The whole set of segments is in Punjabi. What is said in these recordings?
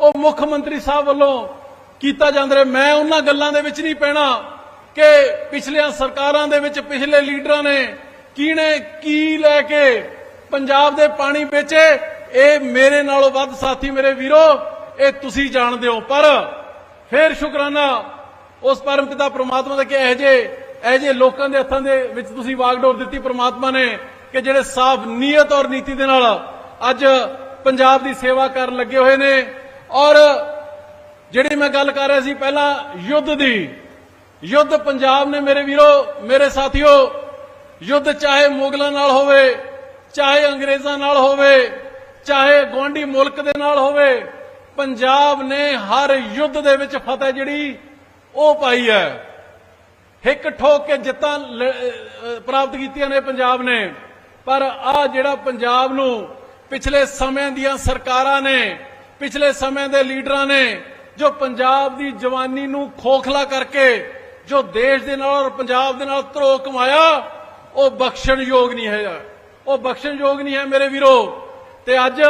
ਉਹ ਮੁੱਖ ਮੰਤਰੀ ਸਾਹਿਬ ਵੱਲੋਂ ਕੀਤਾ ਜਾਂਦਾ ਰਿਹਾ। ਮੈਂ ਉਹਨਾਂ ਗੱਲਾਂ ਦੇ ਵਿੱਚ ਨਹੀਂ ਪੈਣਾ ਕਿ ਪਿਛਲੀਆਂ ਸਰਕਾਰਾਂ ਦੇ ਵਿੱਚ ਪਿਛਲੇ ਲੀਡਰਾਂ ਨੇ ਕਿਹਨੇ ਕੀ ਲੈ ਕੇ ਪੰਜਾਬ ਦੇ ਪਾਣੀ ਵੇਚੇ। ਇਹ ਮੇਰੇ ਨਾਲੋਂ ਵੱਧ ਸਾਥੀ ਮੇਰੇ ਵੀਰੋ, ਇਹ ਤੁਸੀਂ ਜਾਣਦੇ ਹੋ। ਪਰ ਫੇਰ ਸ਼ੁਕਰਾਨਾ ਉਸ ਪਰਮ ਪਿਤਾ ਪ੍ਰਮਾਤਮਾ ਦਾ ਕਿ ਇਹ ਜੇ ਇਹ ਜੇ ਲੋਕਾਂ ਦੇ ਹੱਥਾਂ ਦੇ ਵਿੱਚ ਤੁਸੀਂ ਵਾਗਡੋਰ ਦਿੱਤੀ ਪ੍ਰਮਾਤਮਾ ਨੇ ਕਿ ਜਿਹੜੇ ਸਾਫ਼ ਨੀਅਤ ਔਰ ਨੀਤੀ ਦੇ ਨਾਲ ਅੱਜ ਪੰਜਾਬ ਦੀ ਸੇਵਾ ਕਰਨ ਲੱਗੇ ਹੋਏ ਨੇ ਔਰ ਜਿਹੜੀ ਮੈਂ ਗੱਲ ਕਰ ਰਿਹਾ ਸੀ ਪਹਿਲਾਂ ਯੁੱਧ ਦੀ, ਯੁੱਧ ਪੰਜਾਬ ਨੇ ਮੇਰੇ ਵੀਰੋ, ਮੇਰੇ ਸਾਥੀਓ, ਯੁੱਧ ਚਾਹੇ ਮੁਗਲਾਂ ਨਾਲ ਹੋਵੇ, ਚਾਹੇ ਅੰਗਰੇਜ਼ਾਂ ਨਾਲ ਹੋਵੇ, ਚਾਹੇ ਗਵਾਂਢੀ ਮੁਲਕ ਦੇ ਨਾਲ ਹੋਵੇ, ਪੰਜਾਬ ਨੇ ਹਰ ਯੁੱਧ ਦੇ ਵਿੱਚ ਫਤਿਹ ਜਿਹੜੀ ਉਹ ਪਾਈ ਹੈ। ਹਿੱਕ ਠੋਕ ਕੇ ਜਿੱਤਾਂ ਪ੍ਰਾਪਤ ਕੀਤੀਆਂ ਨੇ ਪੰਜਾਬ ਨੇ। ਪਰ ਆ ਜਿਹੜਾ ਪੰਜਾਬ ਨੂੰ ਪਿਛਲੇ ਸਮੇਂ ਦੀਆਂ ਸਰਕਾਰਾਂ ਨੇ ਪਿਛਲੇ ਸਮੇਂ ਦੇ ਲੀਡਰਾਂ ਨੇ ਜੋ ਪੰਜਾਬ ਦੀ ਜਵਾਨੀ ਨੂੰ ਖੋਖਲਾ ਕਰਕੇ ਜੋ ਦੇਸ਼ ਦੇ ਨਾਲ ਔਰ ਪੰਜਾਬ ਦੇ ਨਾਲ ਧਰੋ ਕਮਾਇਆ, ਉਹ ਬਖਸ਼ਣ ਯੋਗ ਨਹੀਂ ਹੈ। ਉਹ ਬਖਸ਼ਣ ਯੋਗ ਨਹੀਂ ਹੈ ਮੇਰੇ ਵੀਰੋ। ਤੇ ਅੱਜ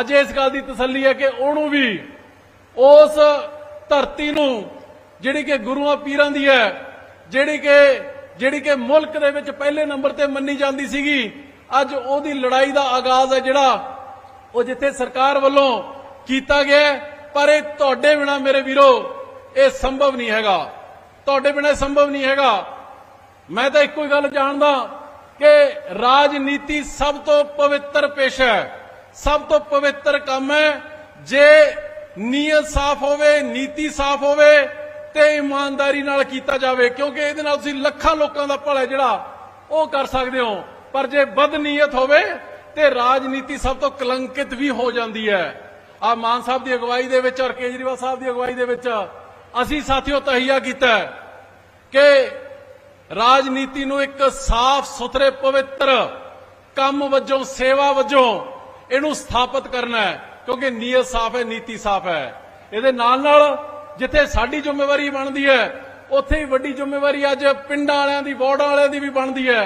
ਅੱਜ ਇਸ ਗੱਲ ਦੀ ਤਸੱਲੀ ਹੈ ਕਿ ਉਹਨੂੰ ਵੀ ਉਸ ਧਰਤੀ ਨੂੰ ਜਿਹੜੀ ਕਿ ਗੁਰੂਆਂ ਪੀਰਾਂ ਦੀ ਹੈ, ਜਿਹੜੀ ਕਿ ਜਿਹੜੀ ਕਿ ਮੁਲਕ ਦੇ ਵਿੱਚ ਪਹਿਲੇ ਨੰਬਰ ਤੇ ਮੰਨੀ ਜਾਂਦੀ ਸੀਗੀ, ਅੱਜ ਉਹਦੀ ਲੜਾਈ ਦਾ ਆਗਾਜ਼ ਹੈ ਜਿਹੜਾ, ਉਹ ਜਿੱਥੇ ਸਰਕਾਰ ਵੱਲੋਂ ਕੀਤਾ ਗਿਆ ਪਰ ਇਹ ਤੁਹਾਡੇ ਬਿਨਾ ਮੇਰੇ ਵੀਰੋ, ਇਹ ਸੰਭਵ ਨਹੀਂ ਹੈਗਾ। ਤੁਹਾਡੇ ਬਿਨਾ ਸੰਭਵ ਨਹੀਂ ਹੈਗਾ। ਮੈਂ ਤਾਂ ਇੱਕੋ ਹੀ ਗੱਲ ਜਾਣਦਾ ਕਿ ਰਾਜਨੀਤੀ ਸਭ ਤੋਂ ਪਵਿੱਤਰ ਪੇਸ਼ਾ ਹੈ, ਸਭ ਤੋਂ ਪਵਿੱਤਰ ਕੰਮ ਹੈ। ਜੇ ਨੀਅਤ ਸਾਫ਼ ਹੋਵੇ, ਨੀਤੀ ਸਾਫ਼ ਹੋਵੇ, ਤੇ ਇਮਾਨਦਾਰੀ ਨਾਲ ਕੀਤਾ ਜਾਵੇ, ਕਿਉਂਕਿ ਇਹਦੇ ਨਾਲ ਤੁਸੀਂ ਲੱਖਾਂ ਲੋਕਾਂ ਦਾ ਭਲਾ ਜਿਹੜਾ ਉਹ ਕਰ ਸਕਦੇ ਹੋ। ਪਰ ਜੇ ਬਦਨੀਅਤ ਹੋਵੇ, ਤੇ ਰਾਜਨੀਤੀ ਸਭ ਤੋਂ ਕਲੰਕਿਤ ਵੀ ਹੋ ਜਾਂਦੀ ਹੈ। ਆ ਮਾਨ ਸਾਹਿਬ ਦੀ ਅਗਵਾਈ ਦੇ ਵਿੱਚ ਔਰ ਕੇਜਰੀਵਾਲ ਸਾਹਿਬ ਦੀ ਅਗਵਾਈ ਦੇ ਵਿੱਚ ਅਸੀਂ ਸਾਥੀਓ ਤਹੀਆ ਕੀਤਾ ਕਿ ਰਾਜਨੀਤੀ ਨੂੰ ਇੱਕ ਸਾਫ਼ ਸੁਥਰੇ ਪਵਿੱਤਰ ਕੰਮ ਵਜੋਂ, ਸੇਵਾ ਵਜੋਂ ਇਹਨੂੰ ਸਥਾਪਿਤ ਕਰਨਾ ਹੈ, ਕਿਉਂਕਿ ਨੀਅਤ ਸਾਫ਼ ਹੈ, ਨੀਤੀ ਸਾਫ਼ ਹੈ। ਇਹਦੇ ਨਾਲ ਨਾਲ ਜਿੱਥੇ ਸਾਡੀ ਜ਼ਿੰਮੇਵਾਰੀ ਬਣਦੀ ਹੈ, ਉੱਥੇ ਹੀ ਵੱਡੀ ਜ਼ਿੰਮੇਵਾਰੀ ਅੱਜ ਪਿੰਡਾਂ ਵਾਲਿਆਂ ਦੀ, ਵਾਰਡਾਂ ਵਾਲਿਆਂ ਦੀ ਵੀ ਬਣਦੀ ਹੈ।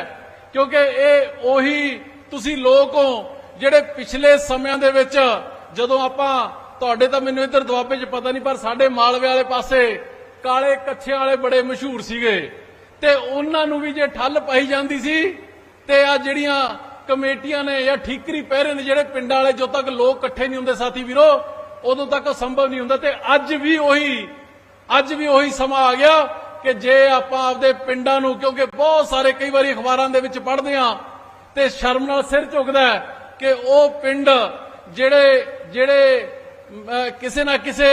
ਕਿਉਂਕਿ ਇਹ ਉਹੀ ਤੁਸੀਂ ਲੋਕ ਹੋ ਜਿਹੜੇ ਪਿਛਲੇ ਸਮਿਆਂ ਦੇ ਵਿੱਚ ਜਦੋਂ ਆਪਾਂ, ਤੁਹਾਡੇ ਤਾਂ ਮੈਨੂੰ ਇੱਧਰ ਦੁਆਬੇ 'ਚ ਪਤਾ ਨਹੀਂ, ਪਰ ਸਾਡੇ ਮਾਲਵੇ ਵਾਲੇ ਪਾਸੇ ਕਾਲੇ ਕੱਛਿਆਂ ਵਾਲੇ ਬੜੇ ਮਸ਼ਹੂਰ ਸੀਗੇ। ਤੇ ਉਹਨਾਂ ਨੂੰ ਵੀ ਜੇ ਠੱਲ ਪਾਈ ਜਾਂਦੀ ਸੀ, ਤੇ ਆ ਜਿਹੜੀਆਂ ਕਮੇਟੀਆਂ ਨੇ ਜਾਂ ਠੀਕਰੀ ਪਹਿਰੇ ਨੇ ਜਿਹੜੇ ਪਿੰਡਾਂ ਵਾਲੇ, ਜਦੋਂ ਤੱਕ ਲੋਕ ਇਕੱਠੇ ਨਹੀਂ ਹੁੰਦੇ ਸਾਥੀ ਵੀਰੋ, ਉਦੋਂ ਤੱਕ ਸੰਭਵ ਨਹੀਂ ਹੁੰਦਾ। ਤੇ ਅੱਜ ਵੀ ਉਹੀ, ਅੱਜ ਵੀ ਉਹੀ ਸਮਾਂ ਆ ਗਿਆ ਕਿ ਜੇ ਆਪਾਂ ਆਪਦੇ ਪਿੰਡਾਂ ਨੂੰ, ਕਿਉਂਕਿ ਬਹੁਤ ਸਾਰੇ ਕਈ ਵਾਰੀ ਅਖਬਾਰਾਂ ਦੇ ਵਿੱਚ ਪੜ੍ਹਦੇ ਆ ਤੇ ਸ਼ਰਮ ਨਾਲ ਸਿਰ ਝੁਕਦਾ ਕਿ ਉਹ ਪਿੰਡ ਜਿਹੜੇ ਜਿਹੜੇ ਕਿਸੇ ਨਾ ਕਿਸੇ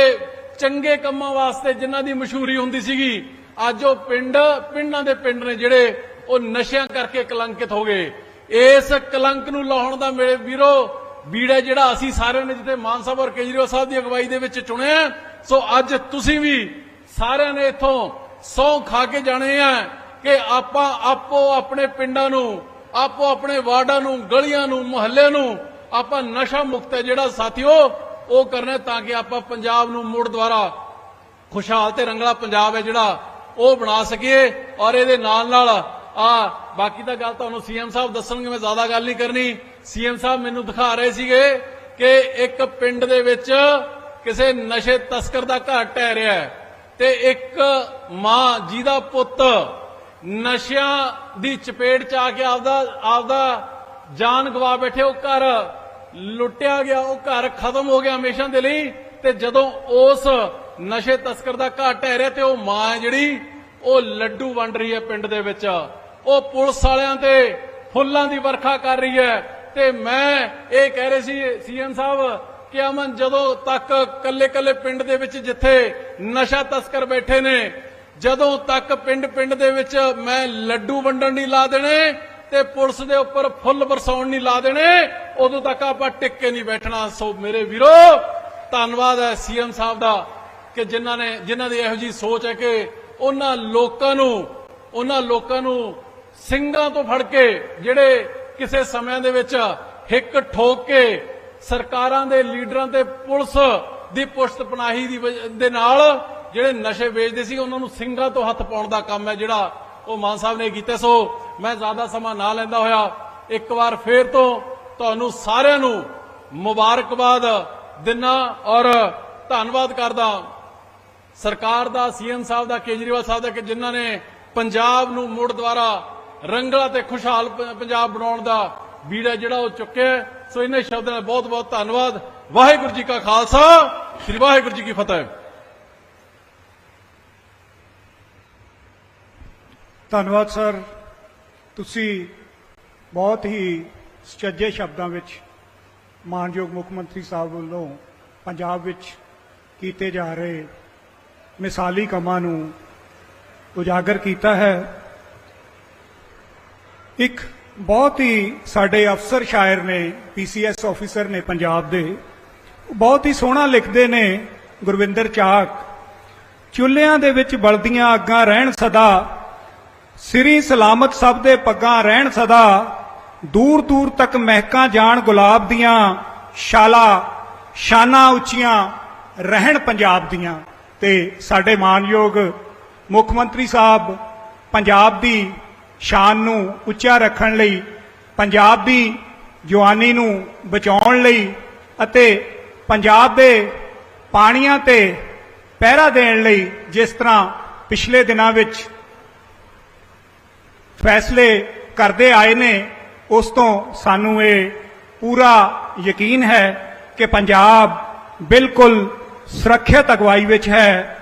ਚੰਗੇ ਕੰਮਾਂ ਵਾਸਤੇ ਜਿਨ੍ਹਾਂ ਦੀ ਮਸ਼ਹੂਰੀ ਹੁੰਦੀ ਸੀਗੀ, ਅੱਜ ਉਹ ਪਿੰਡ, ਪਿੰਡਾਂ ਦੇ ਪਿੰਡ ਨੇ ਜਿਹੜੇ ਉਹ ਨਸ਼ਿਆਂ ਕਰਕੇ ਕਲੰਕਿਤ ਹੋ ਗਏ। ਇਸ ਕਲੰਕ ਨੂੰ ਲਾਉਣ ਦਾ ਮੇਰੇ ਵੀਰੋ, ਬੀੜਾ ਜਿਹੜਾ ਅਸੀਂ ਸਾਰਿਆਂ ਨੇ ਜਿੱਥੇ ਮਾਨ ਸਾਹਿਬ ਔਰ ਕੇਜਰੀਵਾਲ ਸਾਹਿਬ ਦੀ ਅਗਵਾਈ ਦੇ ਵਿੱਚ ਚੁਣਿਆ ਸੋ ਅੱਜ ਤੁਸੀਂ ਵੀ ਸਾਰਿਆਂ ਨੇ ਇਥੋਂ ਸੌ ਖਾ ਕੇ ਜਾਣੇ ਆ ਕਿ ਆਪਾਂ ਆਪੋ ਆਪਣੇ ਪਿੰਡਾਂ ਨੂੰ, ਆਪੋ ਆਪਣੇ ਵਾਰਡਾਂ ਨੂੰ, ਗਲੀਆਂ ਨੂੰ ਮੁਹੱਲੇ ਨੂੰ ਆਪਾਂ ਨਸ਼ਾ ਮੁਕਤ ਹੈ ਜਿਹੜਾ ਸਾਥੀਓ, ਉਹ ਕਰਨਾ ਤਾਂ ਕਿ ਆਪਾਂ ਪੰਜਾਬ ਨੂੰ ਮੁੜ ਦੁਆਰਾ ਖੁਸ਼ਹਾਲ ਤੇ ਰੰਗਲਾ ਪੰਜਾਬ ਹੈ ਜਿਹੜਾ ਉਹ ਬਣਾ ਸਕੀਏ ਔਰ ਇਹਦੇ ਨਾਲ ਨਾਲ, ਆ, ਬਾਕੀ ਤਾਂ ਗੱਲ ਤੁਹਾਨੂੰ ਸੀਐਮ ਸਾਹਿਬ ਦੱਸਣਗੇ, ਮੈਂ ਜ਼ਿਆਦਾ ਗੱਲ ਨਹੀਂ ਕਰਨੀ। ਸੀਐਮ ਸਾਹਿਬ ਮੈਨੂੰ ਦਿਖਾ ਰਹੇ ਸੀਗੇ ਕਿ ਇੱਕ ਪਿੰਡ ਦੇ ਵਿੱਚ ਕਿਸੇ ਨਸ਼ੇ ਤਸਕਰ ਦਾ ਘਰ ਟਹਿ ਰਿਹਾ ਤੇ ਇੱਕ ਮਾਂ, ਜਿਹਦਾ ਪੁੱਤ ਨਸ਼ਿਆਂ ਦੀ ਚਪੇਟ ਚ ਆ ਕੇ ਆਪਦਾ ਆਪਦਾ ਜਾਨ ਗਵਾ ਬੈਠੇ, ਉਹ ਘਰ ਲੁੱਟਿਆ ਗਿਆ, ਉਹ ਘਰ ਖਤਮ ਹੋ ਗਿਆ ਹਮੇਸ਼ਾ ਦੇ ਲਈ। ਤੇ ਜਦੋਂ ਉਸ ਨਸ਼ੇ ਤਸਕਰ ਦਾ ਘਰ ਟਹਿ ਰਿਹਾ ਤੇ ਉਹ ਮਾਂ ਜਿਹੜੀ, ਉਹ ਲੱਡੂ ਵੰਡ ਰਹੀ ਹੈ ਪਿੰਡ ਦੇ ਵਿੱਚ। ਉਹ ਪੁਲਿਸ ਵਾਲਿਆਂ ਤੇ ਫੁੱਲਾਂ ਦੀ ਵਰਖਾ ਕਰ ਰਹੀ ਹੈ। ਤੇ ਮੈਂ ਇਹ ਕਹਿ ਰਹੇ ਸੀ, ਸੀਐਮ ਸਾਹਿਬ, ਕਿ ਅਮਨ, ਜਦੋਂ ਤੱਕ ਕੱਲੇ ਕੱਲੇ ਪਿੰਡ ਦੇ ਵਿੱਚ ਜਿੱਥੇ ਨਸ਼ਾ ਤਸਕਰ ਬੈਠੇ ਨੇ, ਜਦੋਂ ਤੱਕ ਪਿੰਡ ਪਿੰਡ ਦੇ ਵਿੱਚ ਮੈਂ ਲੱਡੂ ਵੰਡਣ ਨਹੀਂ ਲਾ ਦੇਣੇ ਤੇ ਪੁਲਿਸ ਦੇ ਉੱਪਰ ਫੁੱਲ ਬਰਸਾਉਣ ਨਹੀਂ ਲਾ ਦੇਣੇ। ਉਦੋਂ ਤੱਕ ਆਪਾਂ ਟਿਕ ਕੇ ਨਹੀਂ ਬੈਠਣਾ। ਸੋ ਮੇਰੇ ਵੀਰੋ, ਧੰਨਵਾਦ ਹੈ ਸੀਐਮ ਸਾਹਿਬ ਦਾ ਕਿ ਜਿਨ੍ਹਾਂ ਨੇ, ਜਿਨ੍ਹਾਂ ਦੀ ਇਹੋ ਜੀ ਸੋਚ ਹੈ ਕਿ ਉਹਨਾਂ ਲੋਕਾਂ ਨੂੰ, ਉਹਨਾਂ ਲੋਕਾਂ ਨੂੰ ਸਿੰਘਾਂ ਤੋਂ ਫੜ ਕੇ ਜਿਹੜੇ ਕਿਸੇ ਸਮਿਆਂ ਦੇ ਵਿੱਚ ਹਿੱਕ ਠੋਕ ਕੇ ਸਰਕਾਰਾਂ ਦੇ ਲੀਡਰਾਂ ਤੇ ਪੁਲਿਸ ਦੀ ਪੁਸ਼ਤ ਪਨਾਹੀ ਦੀ ਦੇ ਨਾਲ ਜਿਹੜੇ ਨਸ਼ੇ ਵੇਚਦੇ ਸੀ, ਉਹਨਾਂ ਨੂੰ ਸਿੰਘਾਂ ਤੋਂ ਹੱਥ ਪਾਉਣ ਦਾ ਕੰਮ ਹੈ ਜਿਹੜਾ ਉਹ ਮਾਨ ਸਾਹਿਬ ਨੇ ਕੀਤਾ। ਸੋ ਮੈਂ ਜ਼ਿਆਦਾ ਸਮਾਂ ਨਾ ਲੈਂਦਾ ਹੋਇਆ, ਇੱਕ ਵਾਰ ਫੇਰ ਤੋਂ ਤੁਹਾਨੂੰ ਸਾਰਿਆਂ ਨੂੰ ਮੁਬਾਰਕਬਾਦ ਦਿਨਾ ਔਰ ਧੰਨਵਾਦ ਕਰਦਾ ਸਰਕਾਰ ਦਾ, ਸੀਐਮ ਸਾਹਿਬ ਦਾ, ਕੇਜਰੀਵਾਲ ਸਾਹਿਬ ਦਾ ਕਿ ਜਿਨ੍ਹਾਂ ਨੇ ਪੰਜਾਬ ਨੂੰ ਮੁੜ ਦੁਆਰਾ ਰੰਗਲਾ ਤੇ ਖੁਸ਼ਹਾਲ ਪੰਜਾਬ ਬਣਾਉਣ ਦਾ ਬੀੜਾ ਜਿਹੜਾ ਉਹ ਚੁੱਕਿਆ ਸੋ ਇਹਨੇ ਸ਼ਬਦਾਂ ਦਾ ਬਹੁਤ ਬਹੁਤ ਧੰਨਵਾਦ। ਵਾਹਿਗੁਰੂ ਜੀ ਕਾ ਖਾਲਸਾ, ਸ੍ਰੀ ਵਾਹਿਗੁਰੂ ਜੀ ਕੀ ਫਤਿਹ। ਧੰਨਵਾਦ, ਸਰ। ਤੁਸੀਂ ਬਹੁਤ ਹੀ ਸੁਚੱਜੇ ਸ਼ਬਦਾਂ ਵਿੱਚ ਮਾਨਯੋਗ ਮੁੱਖ ਮੰਤਰੀ ਸਾਹਿਬ ਵੱਲੋਂ ਪੰਜਾਬ ਵਿੱਚ ਕੀਤੇ ਜਾ ਰਹੇ ਮਿਸਾਲੀ ਕੰਮਾਂ ਨੂੰ ਉਜਾਗਰ ਕੀਤਾ ਹੈ। ਇੱਕ ਬਹੁਤ ਹੀ ਸਾਡੇ ਅਫਸਰ ਸ਼ਾਇਰ ਨੇ, ਪੀਸੀਐਸ ਆਫੀਸਰ ਨੇ ਪੰਜਾਬ ਦੇ। ਬਹੁਤ ਹੀ ਸੋਹਣਾ ਲਿਖਦੇ ਨੇ ਗੁਰਵਿੰਦਰ ਚਾਕ। ਚੁੱਲ੍ਹਿਆਂ ਦੇ ਵਿੱਚ ਬਲਦੀਆਂ ਅੱਗਾਂ ਰਹਿਣ ਸਦਾ ਸ੍ਰੀ ਸਲਾਮਤ ਸਭ ਦੇ ਪੱਗਾਂ ਰਹਿਣ ਸਦਾ, ਦੂਰ ਦੂਰ ਤੱਕ ਮਹਿਕਾਂ ਜਾਣ ਗੁਲਾਬ ਦੀਆਂ, ਸ਼ਾਲਾ, ਸ਼ਾਨਾਂ ਉੱਚੀਆਂ ਰਹਿਣ ਪੰਜਾਬ ਦੀਆਂ। ਤੇ ਸਾਡੇ ਮਾਨਯੋਗ ਮੁੱਖ ਮੰਤਰੀ ਸਾਹਿਬ ਪੰਜਾਬ ਦੀ ਸ਼ਾਨ ਨੂੰ ਉੱਚਾ ਰੱਖਣ ਲਈ, ਪੰਜਾਬ ਦੀ ਜਵਾਨੀ ਨੂੰ ਬਚਾਉਣ ਲਈ ਅਤੇ ਪੰਜਾਬ ਦੇ ਪਾਣੀਆਂ ਤੇ ਪਹਿਰਾ ਦੇਣ ਲਈ ਜਿਸ ਤਰ੍ਹਾਂ ਪਿਛਲੇ ਦਿਨਾਂ ਵਿੱਚ ਫੈਸਲੇ ਕਰਦੇ ਆਏ ਨੇ, ਉਸ ਤੋਂ ਸਾਨੂੰ ਇਹ ਪੂਰਾ ਯਕੀਨ ਹੈ ਕਿ ਪੰਜਾਬ ਬਿਲਕੁਲ ਸੁਰੱਖਿਅਤ ਅਗਵਾਈ ਵਿੱਚ ਹੈ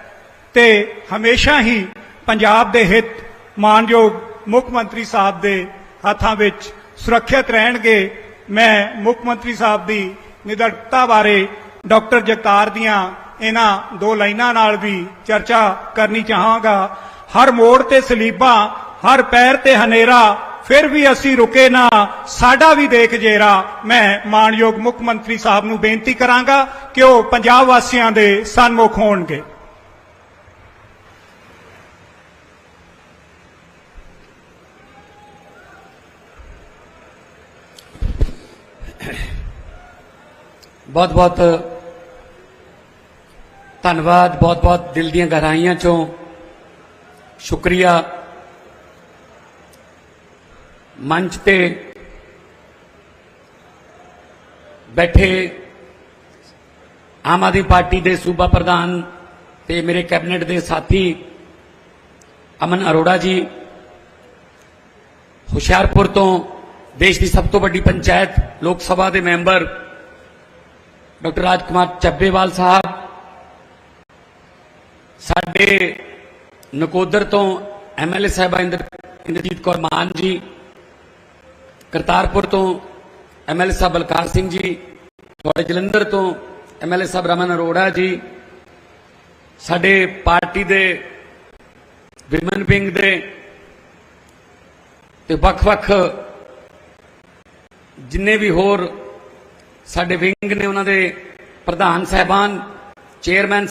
ਤੇ ਹਮੇਸ਼ਾ ਹੀ ਪੰਜਾਬ ਦੇ ਹਿੱਤ ਮਾਨਯੋਗ ਮੁੱਖ ਮੰਤਰੀ ਸਾਹਿਬ ਦੇ ਹੱਥਾਂ ਵਿੱਚ ਸੁਰੱਖਿਅਤ ਰਹਿਣਗੇ। ਮੈਂ ਮੁੱਖ ਮੰਤਰੀ ਸਾਹਿਬ ਦੀ ਨਿਡਰਤਾ ਬਾਰੇ ਡਾਕਟਰ ਜਗਤਾਰ ਦੀਆਂ ਇਹਨਾਂ ਦੋ ਲਾਈਨਾਂ ਨਾਲ ਵੀ ਚਰਚਾ ਕਰਨੀ ਚਾਹਾਂਗਾ। ਹਰ ਮੋੜ ਤੇ ਸਲੀਬਾਂ ਹਰ ਪੈਰ ਤੇ ਹਨੇਰਾ, ਫਿਰ ਵੀ ਅਸੀਂ ਰੁਕੇ ਨਾ, ਸਾਡਾ ਵੀ ਦੇਖ ਜੇਰਾ। ਮੈਂ ਮਾਨਯੋਗ ਮੁੱਖ ਮੰਤਰੀ ਸਾਹਿਬ ਨੂੰ ਬੇਨਤੀ ਕਰਾਂਗਾ ਕਿ ਉਹ ਪੰਜਾਬ ਵਾਸੀਆਂ ਦੇ ਸਨਮੁਖ ਹੋਣਗੇ। ਬਹੁਤ ਬਹੁਤ ਧੰਨਵਾਦ ਬਹੁਤ ਬਹੁਤ ਦਿਲ ਦੀਆਂ ਗਹਿਰਾਈਆਂ ਚੋਂ ਸ਼ੁਕਰੀਆ। ਮੰਚ ਤੇ ਬੈਠੇ ਆਮ ਆਦਮੀ ਪਾਰਟੀ ਦੇ ਸੂਬਾ ਪ੍ਰਧਾਨ ਤੇ ਮੇਰੇ ਕੈਬਨਿਟ ਦੇ ਸਾਥੀ ਅਮਨ ਅਰੋੜਾ ਜੀ, ਹੁਸ਼ਿਆਰਪੁਰ ਤੋਂ ਦੇਸ਼ ਦੀ ਸਭ ਤੋਂ ਵੱਡੀ ਪੰਚਾਇਤ, ਲੋਕ ਸਭਾ ਦੇ ਮੈਂਬਰ ਡਾਕਟਰ ਰਾਜ ਕੁਮਾਰ ਚੱਬੇਵਾਲ ਸਾਹਿਬ, ਸਾਡੇ ਨਕੋਦਰ ਤੋਂ ਐਮਐਲਏ ਸਾਹਿਬਾ ਇੰਦਰ ਇੰਦਰਜੀਤ ਕੌਰ ਮਾਨ ਜੀ ਕਰਤਾਰਪੁਰ ਤੋਂ ਐਮਐਲਏ ਸਾਹਿਬ ਬਲਕਾਰ ਸਿੰਘ ਜੀ, ਤੁਹਾਡੇ ਜਲੰਧਰ ਤੋਂ ਐਮਐਲਏ ਸਾਹਿਬ ਰਮਨ ਅਰੋੜਾ ਜੀ, ਸਾਡੇ ਪਾਰਟੀ ਦੇ ਵਿਮਨ ਵਿੰਗ ਦੇ ਤੇ ਵੱਖ-ਵੱਖ ਜਿੰਨੇ ਵੀ ਹੋਰ ਸਾਡੇ ਵਿੰਗ ਨੇ ਉਹਨਾਂ ਦੇ ਪ੍ਰਧਾਨ ਸਹਿਬਾਨ, ਚੇਅਰਮੈਨ